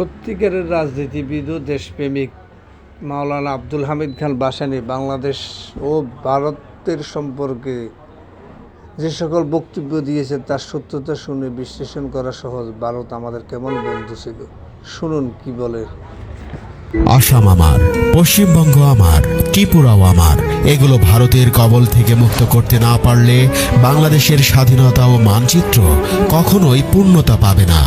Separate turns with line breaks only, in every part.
সত্যিকারের রাজনীতিবিদ ও দেশপ্রেমিক মাওলানা আব্দুল হামিদ খান বাসানি বাংলাদেশ ও ভারতের সম্পর্কে যে সকল বক্তব্য দিয়েছে, তার সত্যতা শুনে বিশ্লেষণ করা সহজ। ভারত আমাদের কেমন বন্ধু ছিল? শুনুন কি বলে।
আসাম আমার, পশ্চিমবঙ্গ আমার, ত্রিপুরাও আমার। এগুলো ভারতের কবল থেকে মুক্ত করতে না পারলে বাংলাদেশের স্বাধীনতা ও মানচিত্র কখনোই পূর্ণতা পাবে না।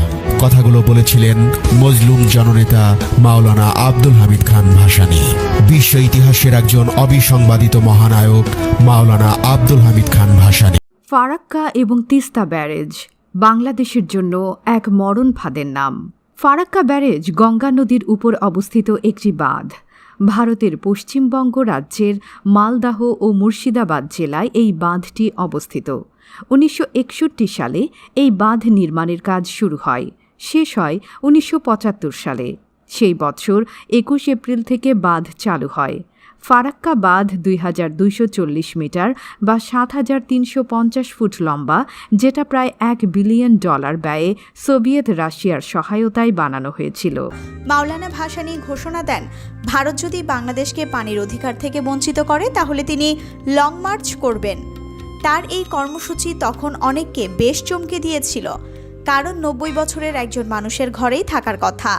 কথাগুলো বলেছিলেন মজলুম জননেতা মাওলানা আব্দুল হামিদ খান ভাসানী। বিশ্ব ইতিহাসের একজন অবিসংবাদিত মহানায়ক মাওলানা আব্দুল হামিদ খান ভাসানী।
ফারাক্কা এবং তিস্তা ব্যারেজ, বাংলাদেশের জন্য এক মরণ ফাঁদের নাম। ফারাক্কা ব্যারেজ গঙ্গা নদীর উপর অবস্থিত একটি বাঁধ। ভারতের পশ্চিমবঙ্গ রাজ্যের মালদাহ ও মুর্শিদাবাদ জেলায় এই বাঁধটি অবস্থিত। উনিশশো একষট্টি সালে এই বাঁধ নির্মাণের কাজ শুরু হয়। শেষ হয় উনিশশো পঁচাত্তর সালে। সেই বছর একুশ এপ্রিল থেকে বাঁধ চালু হয়। ফারাক্কা বাঁধ দুই হাজার দুইশো চল্লিশ মিটার বা সাত হাজার তিনশো পঞ্চাশ ফুট লম্বা, যেটা প্রায় এক বিলিয়ন ডলার ব্যয়ে সোভিয়েত রাশিয়ার সহায়তায় বানানো হয়েছিল।
মাওলানা ভাসানী ঘোষণা দেন, ভারত যদি বাংলাদেশকে পানির অধিকার থেকে বঞ্চিত করে, তাহলে তিনি লং মার্চ করবেন। তার এই কর্মসূচি তখন অনেককে বেশ চমকে দিয়েছিল। কারণ নব্বই বছরের একজন মানুষের ঘরেই থাকার কথা।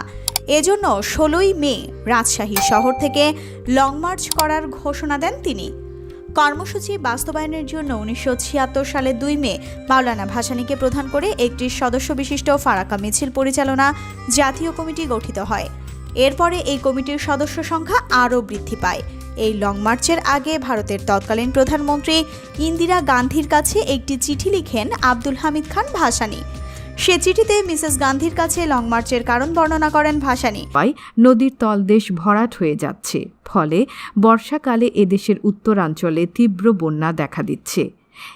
এজন্য ষোলোই মে রাজশাহী শহর থেকে লং মার্চ করার ঘোষণা দেন তিনি। কর্মসূচি বাস্তবায়নের জন্য উনিশশো ছিয়াত্তর সালে দুই মে মাওলানা ভাসানীকে প্রধান করে একটি সদস্য বিশিষ্ট ফারাক্কা মিছিল পরিচালনা জাতীয় কমিটি গঠিত হয়। এরপরে এই কমিটির সদস্য সংখ্যা আরও বৃদ্ধি পায়। এই লং মার্চের আগে ভারতের তৎকালীন প্রধানমন্ত্রী ইন্দিরা গান্ধীর কাছে একটি চিঠি লিখেন আব্দুল হামিদ খান ভাসানী। সে চিঠিতে মিসেস গান্ধীর কাছে লং মার্চের কারণ বর্ণনা করেন ভাসানী।
নদীর তলদেশ ভরাট হয়ে যাচ্ছে, ফলে বর্ষাকালে এদেশের উত্তরাঞ্চলে তীব্র বন্যা দেখা দিচ্ছে।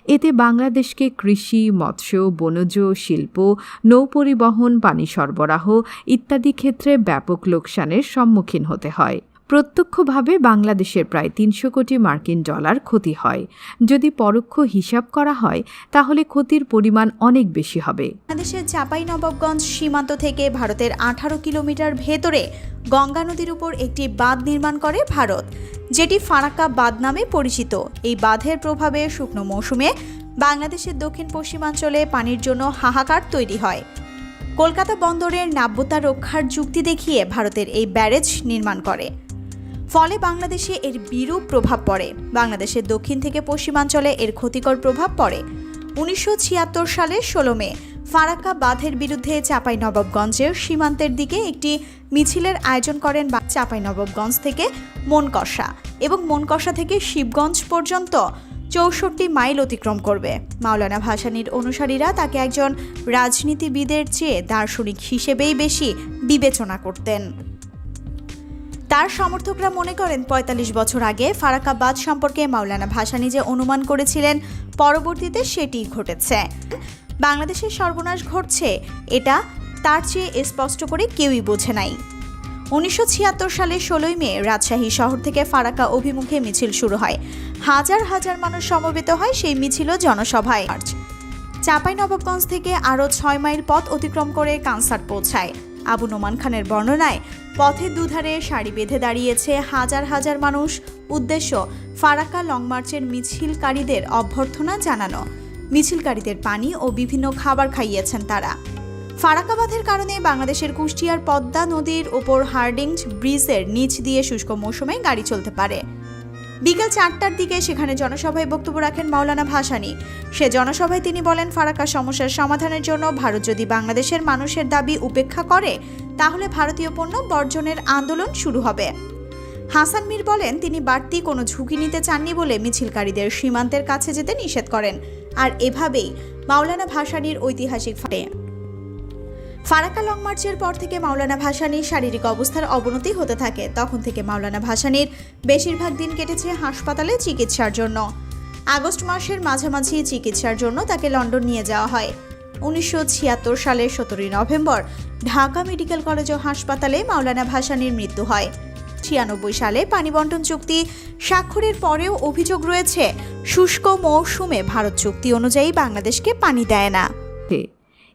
এতে বাংলাদেশকে কৃষি, মৎস্য, বনজ, শিল্প, নৌপরিবহন, পানি সরবরাহ ইত্যাদি ক্ষেত্রে ব্যাপক লোকসানের সম্মুখীন হতে হয়। প্রত্যক্ষভাবে বাংলাদেশের প্রায় তিনশো কোটি মার্কিন ডলার ক্ষতি হয়। যদি পরোক্ষ হিসাব করা হয়, তাহলে ক্ষতির পরিমাণ অনেক বেশি হবে।
বাংলাদেশের চাঁপাইনবাবগঞ্জ সীমান্ত থেকে ভারতের আঠারো কিলোমিটার ভেতরে গঙ্গা নদীর উপর একটি বাঁধ নির্মাণ করে ভারত, যেটি ফারাক্কা বাঁধ নামে পরিচিত। এই বাঁধের প্রভাবে শুকনো মৌসুমে বাংলাদেশের দক্ষিণ পশ্চিমাঞ্চলে পানির জন্য হাহাকার তৈরি হয়। কলকাতা বন্দরের নাব্যতা রক্ষার যুক্তি দেখিয়ে ভারতের এই ব্যারেজ নির্মাণ করে। ফলে বাংলাদেশে এর বিরূপ প্রভাব পড়ে। বাংলাদেশের দক্ষিণ থেকে পশ্চিমাঞ্চলে এর ক্ষতিকর প্রভাব পড়ে। উনিশশো ছিয়াত্তর সালের ষোলো মে, ফারাক্কা বাঁধের বিরুদ্ধে চাঁপাইনবাবগঞ্জের সীমান্তের দিকে একটি মিছিলের আয়োজন করেন বা চাঁপাইনবাবগঞ্জ থেকে মনকষা এবং মনকষা থেকে শিবগঞ্জ পর্যন্ত চৌষট্টি মাইল অতিক্রম করবে। মাওলানা ভাসানীর অনুসারীরা তাকে একজন রাজনীতিবিদের চেয়ে দার্শনিক হিসেবেই বেশি বিবেচনা করতেন। তার সমর্থকরা মনে করেন ৪৫ বছর আগে ফারাক্কাবাদ সম্পর্কে মাওলানা ভাসানী যে অনুমান করেছিলেন, পরবর্তীতে সেটি ঘটেছে। বাংলাদেশের সর্বনাশ ঘটছে, এটা তার চেয়ে স্পষ্ট করে কেউই বোঝে নাই। উনিশশো সালের ষোলোই মে রাজশাহী শহর থেকে ফারাক্কা অভিমুখে মিছিল শুরু হয়। হাজার হাজার মানুষ সমবেত হয় সেই মিছিল জনসভায়। চাঁপাইনবাবগঞ্জ থেকে আরও ছয় মাইল পথ অতিক্রম করে কানসার পৌঁছায়। আবু নোমান খানের বর্ণনায় পথের দুধারে সারি বেঁধে দাঁড়িয়েছে হাজার হাজার মানুষ। উদ্দেশ্য, ফারাক্কা লং মার্চের মিছিলকারীদের অভ্যর্থনা জানানো। মিছিলকারীদের পানি ও বিভিন্ন খাবার খাইয়েছেন তারা। ফারাকাবাদের কারণে বাংলাদেশের কুষ্টিয়ার পদ্মা নদীর ওপর হার্ডিংস ব্রিজের নিচ দিয়ে শুষ্ক মৌসুমে গাড়ি চলতে পারে। বিকেল চারটার দিকে সেখানে জনসভায় বক্তব্য রাখেন মাওলানা ভাসানী। সে জনসভায় তিনি বলেন ফারাকা সমস্যার সমাধানের জন্য ভারত যদি বাংলাদেশের মানুষের দাবি উপেক্ষা করে, তাহলে ভারতীয় পণ্য বর্জনের আন্দোলন শুরু হবে। হাসান মীর বলেন, তিনি বাড়তি কোনো ঝুঁকি নিতে চাননি বলে মিছিলকারীদের সীমান্তের কাছে যেতে নিষেধ করেন। আর এভাবেই মাওলানা ভাসানীর ঐতিহাসিক ফাটে ফারাক্কা লং মার্চের পর থেকে মাওলানা ভাসানীর শারীরিক অবস্থার অবনতি হতে থাকে। তখন থেকে মাওলানা ভাসানীর বেশিরভাগ দিন কেটেছে হাসপাতালে চিকিৎসার জন্য। আগস্ট মাসের মাঝামাঝি চিকিৎসার জন্য তাকে লন্ডন নিয়ে যাওয়া হয়। উনিশশো ছিয়াত্তর সালের সতেরোই নভেম্বর ঢাকা মেডিকেল কলেজ ও হাসপাতালে মাওলানা ভাসানীর মৃত্যু হয়। ছিয়ানব্বই সালে পানি বন্টন চুক্তি স্বাক্ষরের পরেও অভিযোগ রয়েছে, শুষ্ক মৌসুমে ভারত চুক্তি অনুযায়ী বাংলাদেশকে পানি দেয় না।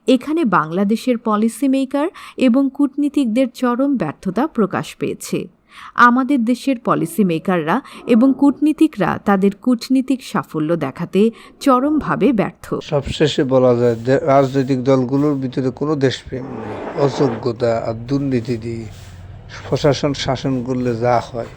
এখানে বাংলাদেশের পলিসি মেকার এবং কূটনীতিকদের চরম ব্যর্থতা প্রকাশ পেয়েছে। আমাদের দেশের পলিসি মেকাররা এবং কূটনীতিকরা তাদের কূটনীতিক সাফল্য দেখাতে চরমভাবে ব্যর্থ।
সবশেষে বলা যায় রাজনৈতিক দলগুলোর ভিতরে কোনো দেশপ্রেম নেই। অযোগ্যতা আর দুর্নীতি দিয়ে প্রশাসন শাসন করলে যা হয়